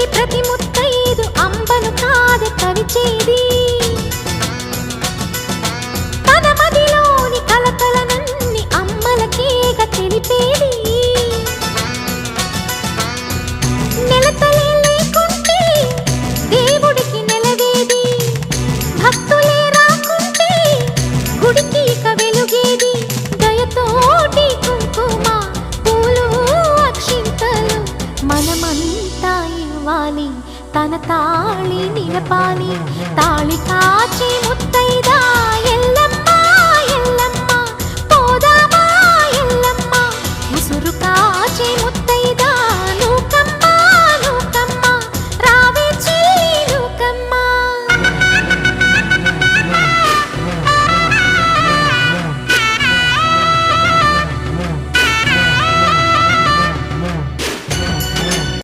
ಪ್ರತಿ தாய் வாணி தன தாளி நிலப்பாணி தாளி காட்சி